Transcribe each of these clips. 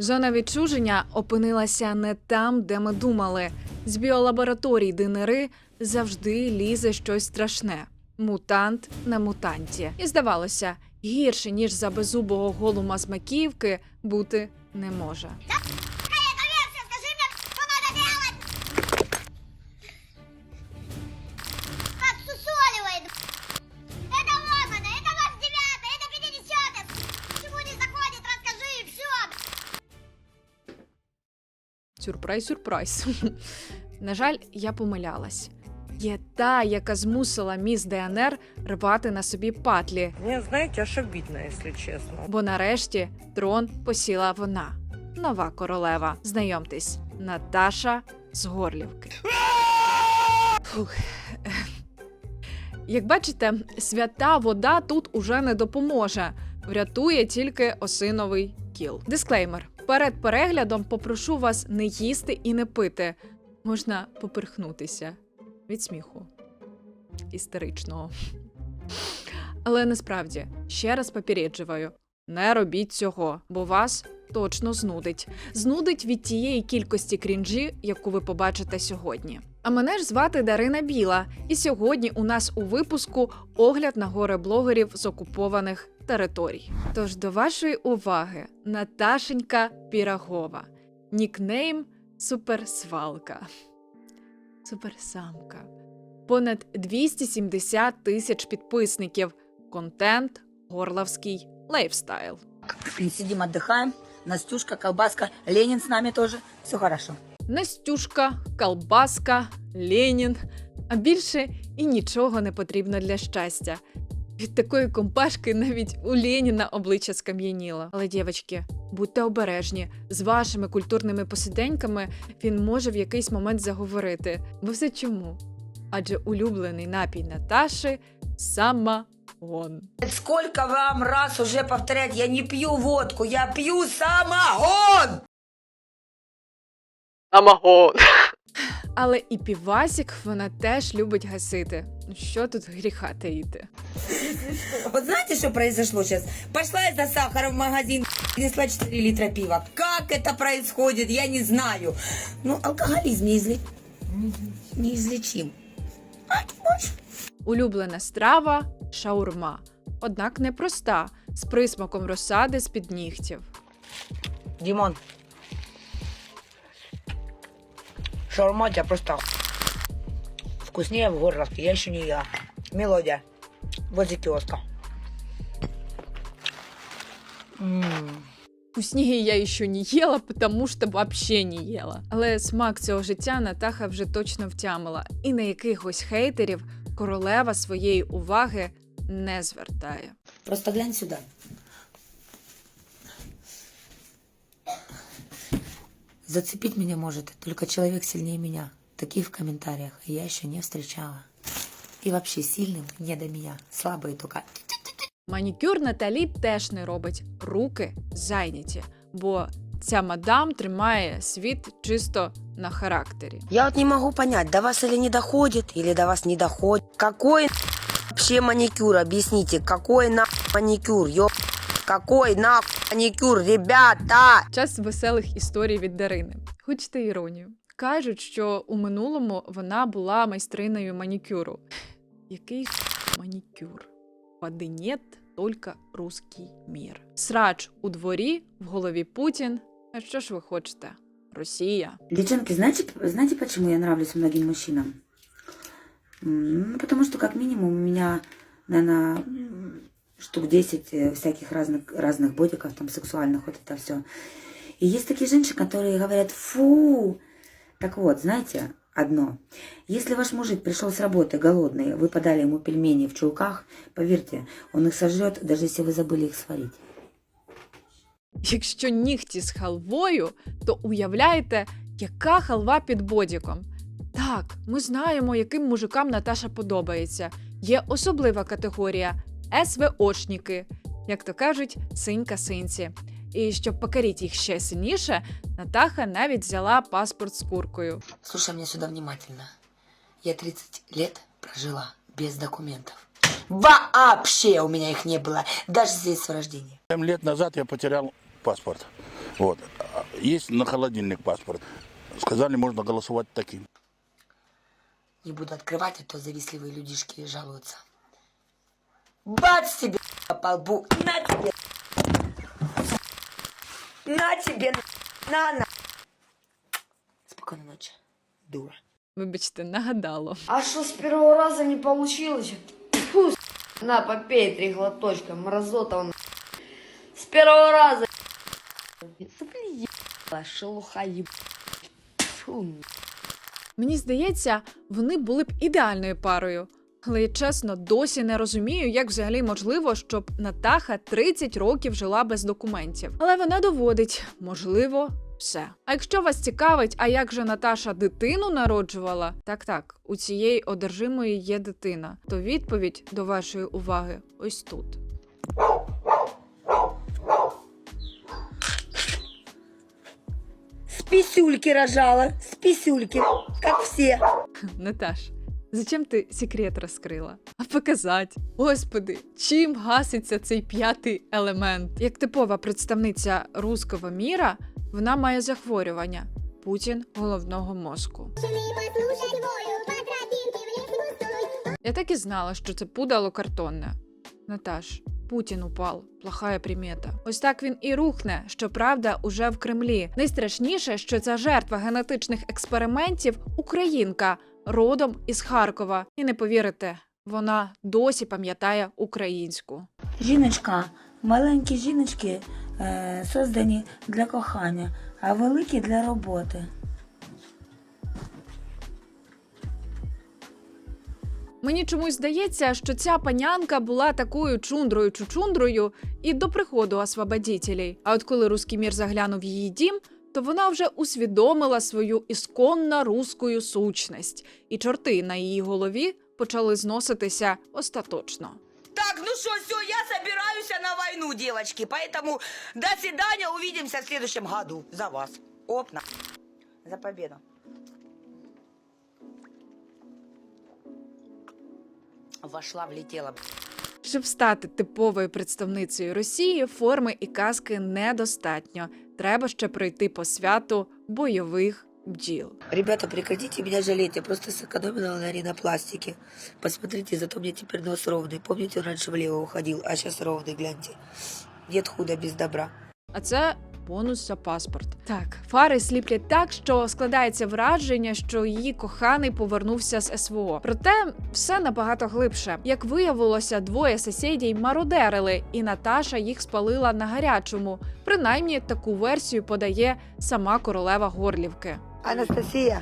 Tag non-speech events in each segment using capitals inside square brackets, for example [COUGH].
Зона відчуження опинилася не там, де ми думали. З біолабораторій динери завжди лізе щось страшне. Мутант на мутанті. І здавалося, гірше ніж за беззубого голума з Макіївки бути не може. Сюрприз, сюрприз. [LAUGHS] На жаль, я помилялась. Є та, яка змусила міс ДНР рвати на собі патлі, Мне, знаете, аж обидно, если честно. бо нарешті трон посіла вона, нова королева. Знайомтесь, Наташа з Горлівки. Фух. Як бачите, свята вода тут уже не допоможе. Врятує тільки осиновий кіл. Дисклеймер: перед переглядом попрошу вас не їсти і не пити. Можна поперхнутися від сміху істеричного. Але насправді ще раз попереджую: не робіть цього, бо вас точно знудить. Знудить від тієї кількості крінжі, яку ви побачите сьогодні. А мене ж звати Дарина Біла, і сьогодні у нас у випуску огляд на горе блогерів з окупованих територій. Тож до вашої уваги Наташенька Пірагова, нікнейм Суперсвалка. Суперсамка. Понад 270 тисяч підписників. Контент горловський лайфстайл. Сидим, отдыхаем. Настюшка, колбаска, Ленин с нами тоже. Все хорошо. Настюшка, колбаска, Ленін. А більше і нічого не потрібно для щастя. Від такої компашки навіть у Леніна обличчя скам'яніло. Але, дівчатки, будьте обережні, з вашими культурними посиденьками він може в якийсь момент заговорити. Бо все чому? Адже улюблений напій Наташи самогон. Сколько вам раз уже повторять, я не пью водку, я пью самогон! Амаго. Але і півасік вона теж любить гасити. Ну що тут гріха таїти? [LAUGHS] Вот знаете, что произошло сейчас? Пошла я за сахаром в магазин, [LAUGHS] принесла 4 литра пива. Как это происходит, я не знаю. Ну, алкоголизм неизле... неизлечим. Улюблена страва шаурма. Однак непроста, з присмаком розсади з-під нігтів. Димон, шаурма тебя просто вкуснее в горловке, я еще не ела. Мелодия, возле киоска. Вкусніє я ще не їла, тому що взагалі не їла. Але смак цього життя Натаха вже точно втямила, і на якихось хейтерів королева своєї уваги не звертає. Просто глянь сюда. Зацепить меня может только человек сильнее меня. Таких в комментариях я еще не встречала. И вообще сильным не до меня. Слабые только. Манікюр Наталі теж не робить, руки зайняті, бо ця мадам тримає світ чисто на характері. Я вот не могу понять, до вас или не доходит, или до вас не доходит. Какой на- вообще маникюр, объясните, какой на маникюр, ё... Какой на маникюр, ребята? Час веселих історій від Дарини. Хочете іронію? Кажуть, що у минулому вона була майстриною манікюру. Який манікюр? Води нет, тільки русський мір. Срач у дворі, в голові Путін. А що ж ви хочете? Росія. Девчонки, знаете, знаете, почему я нравлюсь многим мужчинам? М, Ну, потому что, как минимум, у меня, наверное, штук 10 э, всяких разных, разных бодиков, там, сексуальных, вот это все. И есть такие женщины, которые говорят, фу. Так вот, знаете, одно. Если ваш мужик пришел с работы голодный, вы подали ему пельмени в чулках, поверьте, он их сожрет, даже если вы забыли их сварить. Якщо нігті з халвою, то уявляєте, яка халва під бодіком. Так, ми знаємо, яким мужикам Наташа подобається. Є особлива категорія СВОшники, як то кажуть, синька синці. І щоб покорити їх ще сильніше, Натаха навіть взяла паспорт з куркою. Слушай меня сюда внимательно. Я 30 лет прожила без документов. Вообще у меня их не было, даже здесь с рождения. Семь лет назад я потерял паспорт. Вот. Есть на холодильник паспорт. Сказали, можно голосовать таким. Не буду открывать, а то завистливые людишки жалуются. Бац тебе по лбу. На тебе. На тебе. На, на. Спокойной ночи, дура. Вибачте, нагадало. А что с первого раза не получилось? Фу, на, попей три глоточка, мразота он. С первого раза. Да блин, ебала, шелуха еб... Фу, Мені здається, вони були б ідеальною парою. Але я чесно досі не розумію, як взагалі можливо, щоб Натаха 30 років жила без документів. Але вона доводить, можливо, все. А якщо вас цікавить, а як же Наташа дитину народжувала? Так, так, у цієї одержимої є дитина. То відповідь до вашої уваги ось тут. С писюльки рожала, с писюльки, как все. [LAUGHS] Наташ, зачем ти секрет розкрила? А показать. Господи, чим гаситься цей п'ятий елемент? Як типова представниця руського міра, вона має захворювання Путін головного мозку. Я так і знала, що це пудало картонне. Наташ, Путін упал, плохая примета. Ось так він і рухне. Щоправда, уже в Кремлі. Найстрашніше, що ця жертва генетичних експериментів українка, родом із Харкова. І не повірите, вона досі пам'ятає українську. Жіночка, маленькі жіночки е, создані для кохання, а великі для роботи. Мені чомусь здається, що ця панянка була такою чундрою чучундрою і до приходу освободітелей. А от коли руський мір заглянув в її дім, то вона вже усвідомила свою ісконно руську сущність, і чорти на її голові почали зноситися остаточно. Так, ну что, все, я собираюсь на войну, девочки. Поэтому до свидания, увидимся в следующем году. За вас. Опна. За победу. Вошла, влетела. Щоб стати типовою представницею Росії, форми і казки недостатньо. Треба ще пройти по святу бойових бджіл. Ребята, прекратите меня жалеть, я просто сэкономила на ринопластике. Посмотрите, зато мне теперь нос ровный. Помните, он раньше влево уходил, а сейчас ровный, гляньте. Нет худа без добра. А це бонус за паспорт. Так, фари сліплять так, що складається враження, що її коханий повернувся з СВО. Проте все набагато глибше. Як виявилося, двоє сусідів мародерили, і Наташа їх спалила на гарячому. Принаймні таку версію подає сама королева Горлівки. Анастасия,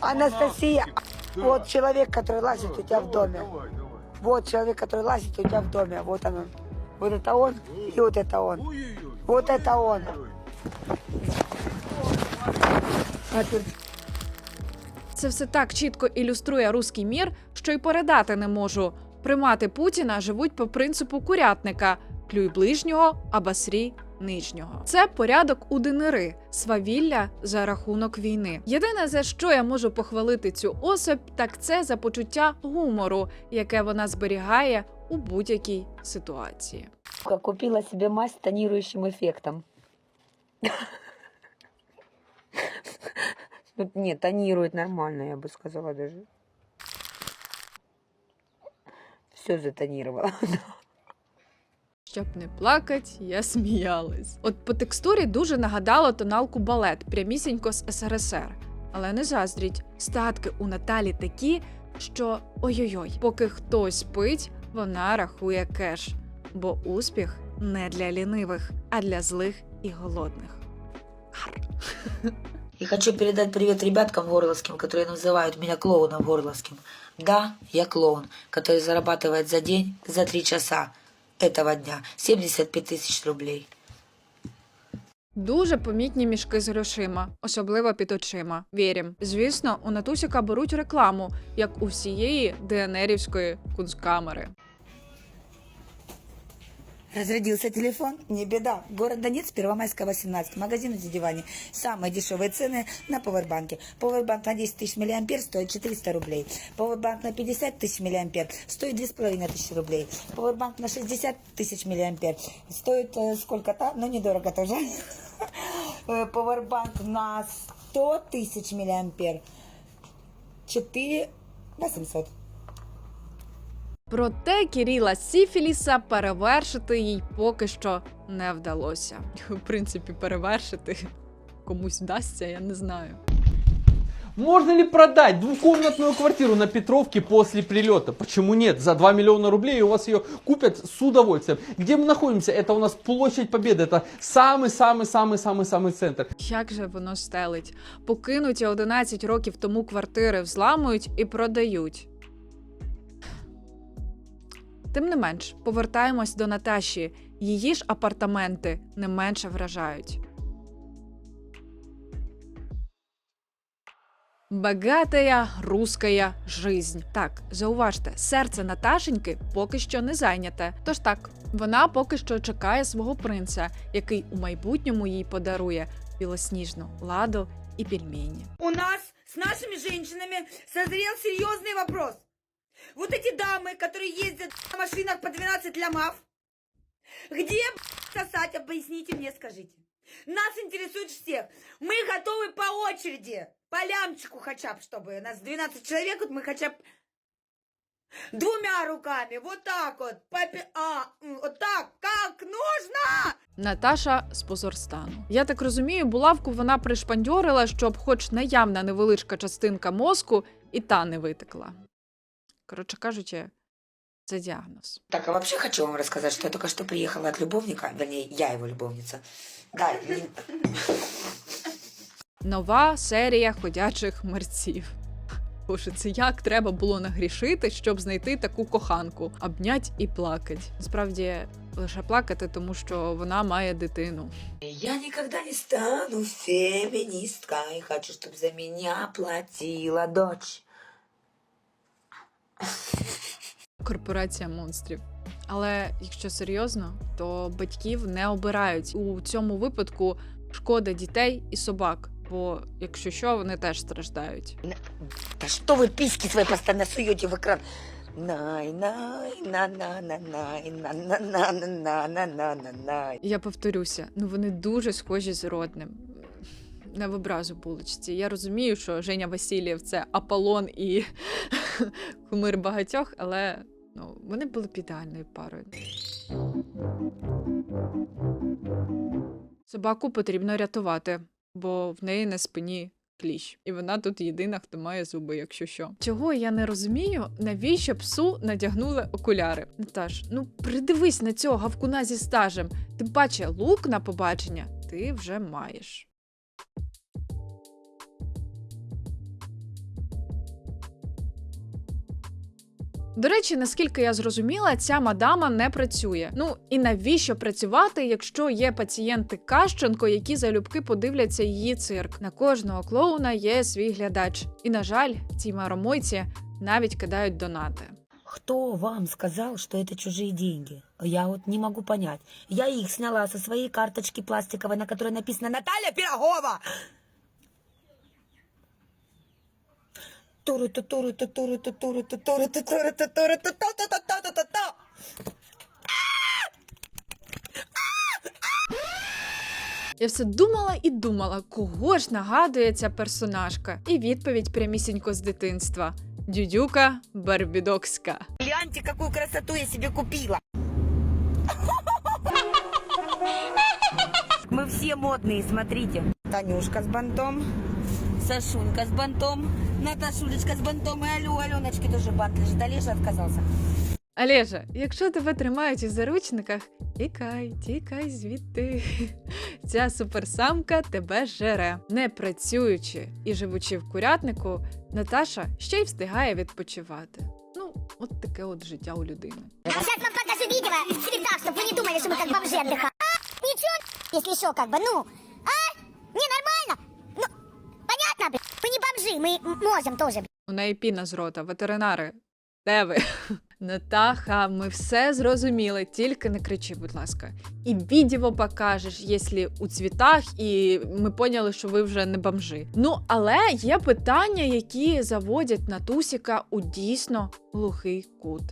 Анастасия, вот человек, который лазит у тебя в доме. Вот человек, который лазит у тебя в доме. Вот он. Вот это он и вот это он. Вот это он. Це все так чітко ілюструє руський мір, що й передати не можу. Примати Путіна живуть по принципу курятника: плюй ближнього, а басрій нижнього. Це порядок у динери, свавілля за рахунок війни. Єдине за що я можу похвалити цю особь, так це за почуття гумору, яке вона зберігає у будь-якій ситуації. Купила себе мазь с тонирующим эффектом. [LAUGHS] Ну, Нет, тонирует нормально, я бы сказала даже. Все затонировала. [LAUGHS] Щоб не плакать, я сміялась. От по текстурі дуже нагадало тоналку балет, прямісінько з СРСР. Але не заздріть, статки у Наталі такі, що ой-ой-ой, поки хтось спить, вона рахує кеш. Бо успіх не для лінивих, а для злих і голодних. Гар. И хочу передать привет ребяткам горловским, которые называют меня клоуном горловским. Да, я клоун, который зарабатывает за день, за три часа этого дня 75 тысяч рублей. Дуже помітні мішки з грошима, особливо під очима. Вірім. Звісно, у Натусіка беруть рекламу, як у всієї ДНРівської кунсткамери. Разрядился телефон? Не беда. Город Донецк, Первомайская, 18. Магазин Диване. Самые дешевые цены на повербанке. Повербанк на 10 тысяч миллиампер стоит 400 рублей. Повербанк на 50 тысяч миллиампер стоит 2500 рублей. Повербанк на 60 тысяч миллиампер стоит э, сколько-то, но недорого тоже. [LAUGHS] э, пауэрбанк на 100 тысяч миллиампер. 4 800. Проте Кіріла Сіфіліса перевершити їй поки що не вдалося. В принципі, перевершити комусь вдасться, я не знаю. Можно ли продать двухкомнатную квартиру на Петровке после прилета? Почему нет? За 2 миллиона рублей у вас ее купят с удовольствием. Где мы находимся? Это у нас площадь Победы. Это самый-самый-самый-самый-самый центр. Як же воно стелить? Покинуті 11 років тому квартири взламують і продають. Тим не менш, повертаємось до Наташі. Її ж апартаменти не менше вражають. Багатая русская жизнь. Так, зауважте, серце Наташеньки поки що не зайняте. Тож так, вона поки що чекає свого принца, який у майбутньому їй подарує білосніжну ладу і пельмені. У нас с нашими женщинами созрел серьезный вопрос. Вот эти дамы, которые ездят на машинах по 12 лямов, где б***ь, сосать, объясните мне, скажите. Нас интересует всех. Мы готовы по очереди, по лямчику хотя бы, чтобы нас 12 человек, вот мы хотя бы двумя руками, вот так вот, по пи- а, м, вот так, как нужно. Наташа з Позорстану. Я так розумію, булавку вона пришпандьорила, щоб, хоч наявна невеличка частинка мозку, і та не витекла. Коротше кажучи, це діагноз. Так, а вообще хочу вам рассказать, что я только что приехала от любовника, вернее, я его любовница. Да, не- Нова серія ходячих мерців. Боже, це як треба було нагрішити, щоб знайти таку коханку, обнять і плакать. Насправді лише плакати, тому що вона має дитину. Я никогда не стану феминисткой. Хочу, чтобы за меня платила дочь. Корпорація монстрів. Але якщо серйозно, то батьків не обирають у цьому випадку шкода дітей і собак. Бо якщо що, вони теж страждають. Да что вы письки свои постоянно суете в экран? Най, най, на, на, на, най, на, на, на, на, на, на, на, на, най. Я повторюся, ну вони дуже схожі з родним. Не в образу булочці. Я розумію, що Женя Васильєв це Аполлон і [LAUGHS] кумир багатьох, але ну, вони були б ідеальною парою. Собаку потрібно рятувати, бо в неї на спині кліщ. І вона тут єдина, хто має зуби, якщо що. Чого я не розумію, навіщо псу надягнули окуляри? Наташ, ну придивись на цього гавкуна зі стажем. Тим паче, лук на побачення ти вже маєш. До речі, наскільки я зрозуміла, ця мадама не працює. Ну і навіщо працювати, якщо є пацієнти Кащенко, які залюбки подивляться її цирк? На кожного клоуна є свій глядач. І на жаль, цій маромойці навіть кидають донати. Кто вам сказал, что это чужие деньги? Я вот не могу понять. Я их сняла со своей карточки пластиковой, на которой написано Наталья Пирогова. Туру ту туру ту туру ту туру ту Я все думала і думала, кого ж нагадує ця персонажка. І відповідь прямісінько з дитинства: Дюдюка Барбідокська. Гляньте, какую красоту я себе купила. Мы все модные, смотрите. Танюшка с бантом, Сашунька с бантом, Наташулечка с бантом и Алю, Аленочки тоже бант лежит. Олежа отказался. Олежа, якщо тебе тримають у заручниках, тікай, тікай звідти. Ця суперсамка тебе жере. Не працюючи і живучи в курятнику, Наташа ще й встигає відпочивати. Ну, от таке от життя у людини. Сейчас вам покажу видео в цветах, чтобы вы не думали, что мы как бомжи отдыхаем. А? Ничего, если что, как бы, ну, а? Не, нормально. Ну, ми можемо тоже, У неї піна з рота, ветеринари. Де ви? [LAUGHS] Натаха, ми все зрозуміли, тільки не кричи, будь ласка. І відео покажеш, якщо у цвітах, і ми поняли, що ви вже не бомжи. Ну, але є питання, які заводять Натусіка у дійсно глухий кут.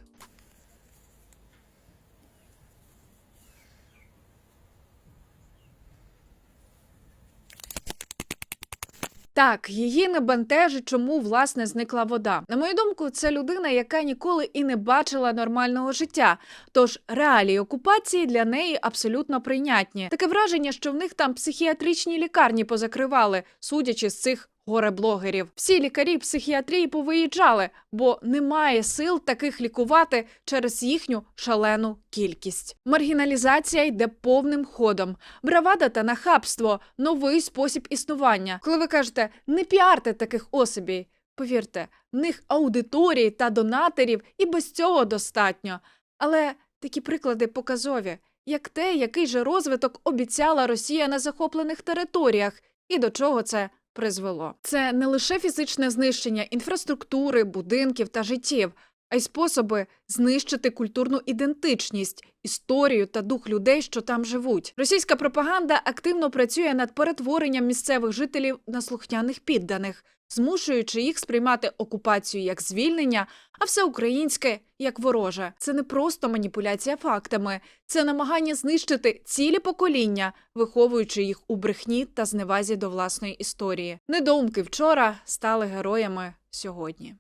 Так, її не бентежить, чому власне зникла вода. На мою думку, це людина, яка ніколи і не бачила нормального життя. Тож реалії окупації для неї абсолютно прийнятні. Таке враження, що в них там психіатричні лікарні позакривали, судячи з цих горе-блогерів. Всі лікарі психіатрії повиїжджали, бо немає сил таких лікувати через їхню шалену кількість. Маргіналізація йде повним ходом. Бравада та нахабство новий спосіб існування. Коли ви кажете не піарте таких особій, повірте, в них аудиторії та донаторів і без цього достатньо. Але такі приклади показові, як те, який же розвиток обіцяла Росія на захоплених територіях, і до чого це призвело. Це не лише фізичне знищення інфраструктури, будинків та життів, а й способи знищити культурну ідентичність, історію та дух людей, що там живуть. Російська пропаганда активно працює над перетворенням місцевих жителів на слухняних підданих, змушуючи їх сприймати окупацію як звільнення, а все українське як вороже. Це не просто маніпуляція фактами, це намагання знищити цілі покоління, виховуючи їх у брехні та зневазі до власної історії. Недоумки вчора стали героями сьогодні.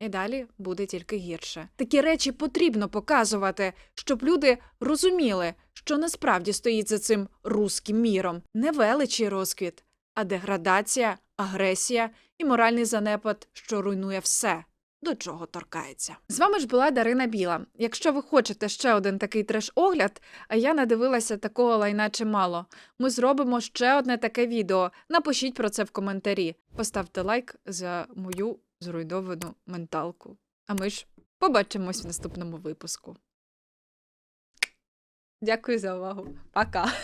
І далі буде тільки гірше. Такі речі потрібно показувати, щоб люди розуміли, що насправді стоїть за цим руським міром не величі розквіт, а деградація, агресія і моральний занепад, що руйнує все. До чого торкається. З вами ж була Дарина Біла. Якщо ви хочете ще один такий треш-огляд, а я надивилася такого лайна чимало. Ми зробимо ще одне таке відео. Напишіть про це в коментарі. Поставте лайк за мою зруйновану менталку. А ми ж побачимось в наступному випуску. Дякую за увагу. Пока!